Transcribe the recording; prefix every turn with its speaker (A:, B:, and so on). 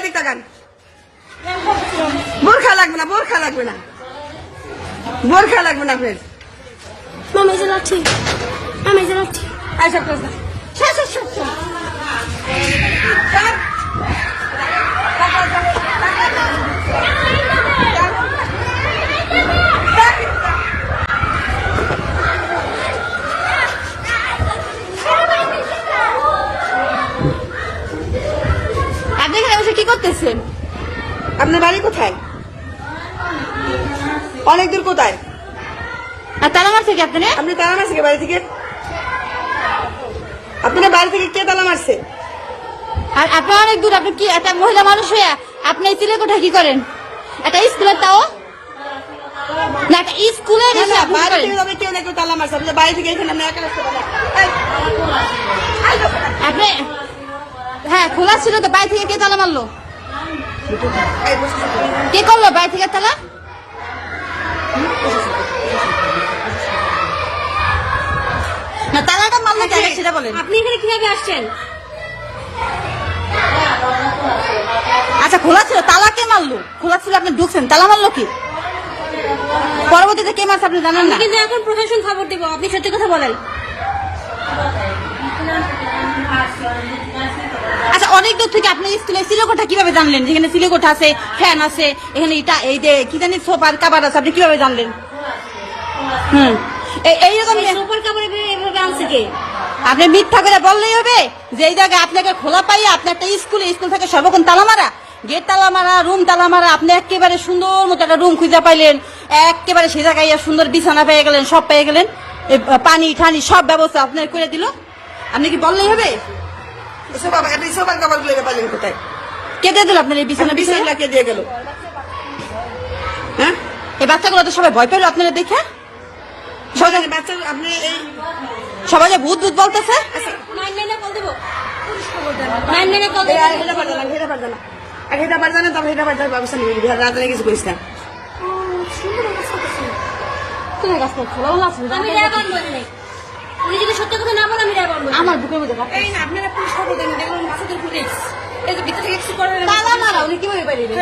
A: এদিক তাকান বোরখা লাগবে না বোরখা লাগবে না। বোরখা লাগবে না আপনার
B: মামি যে লাঠি মামি যে লাঠি
A: আচ্ছা শেষ শেষ শেষ।
C: বসে কি করতেছেন
A: আপনার বাড়ি কোথায় অনেক দূর কোথায়
C: আর তালা মারছে কি আপনি
A: আপনি তালা মারছে কে বাড়ি থেকে আপনার বাড়ি থেকে কে তালা মারছে
C: আর আপনি অনেক দূর আপনি কি একটা মহিলা মানুষ হইয়া আপনি এই চিলে কোঠায় কি করেন একটা স্কুলের তাও না একটা
A: না,
C: আপনি
A: বাড়ি থেকে এখানে আপনি
C: আপনি হ্যাঁ খোলা ছিল তো বাড়ি থেকে কে তালা মারলো? কে করল বাড়ি থেকে তালা? না তালাটা মারলো কে? সেটা বলেন।
B: আপনি এখানে কীভাবে আসছেন?
C: আচ্ছা খোলা ছিল তালা কে মারলো? খোলা ছিল আপনি ঢুকছেন তালা মারলো কি? পরবর্তীতে কে মারছে আপনি জানেন না?
B: কিন্তু এখন প্রশাসন খবর দেবো আপনি সত্যি কথা বলেন।
C: অনেক দূর থেকে আপনি স্কুলে সিলেকোঠা কীভাবে জানলেন? যেখানে সিলেকোঠা আছে ফ্যান আছে এখানে এটা এই যে কি জানি সোফার কাবার আছে আপনি কীভাবে জানলেন? হুম। এই- এইরকম
B: এই সুপার এভাবে আনছে কে?
C: আপনি মিথ্যা করে বললেই হবে যে এই জায়গায় আপনাকে খোলা পাইয়ে আপনি একটা স্কুলে স্কুল থেকে সর্বক্ষণ তালা মারা। গেট তালা মারা রুম তালা মারা আপনি একেবারে সুন্দর মতো একটা রুম খুঁজে পাইলেন। একেবারে সে জায়গায় সুন্দর বিছানা পেয়ে গেলেন সব পেয়ে গেলেন। পানি ঠানি সব ব্যবস্থা আপনার করে দিল। আপনি কি বললেই হবে?
A: এসব আবার- কাপড়গুলো পালেন কোথায়?
C: কে দিয়ে দিল আপনার এই বিছানা বিছানা
A: কে দিয়ে গেল? হ্যাঁ?
C: এই বাচ্চাগুলো তো সবাই ভয় পেল আপনারা দেখে?
A: সবাই বাচ্চা আপনি এই
C: সবাই যে ভূত ভূত বলতেছে?
B: খবর
A: আর আর ব্যবস্থা
B: কথা না বলে আমি রেবান বলব।
C: আমার বুকের মধ্যে।
A: এই না আপনারা পুলিশ খবর দেন দেখুন বাচ্চাদের পুলিশ। এই যে ভিতরে কিছু করবেন
C: তালা মারা উনি কীভাবে পারিবে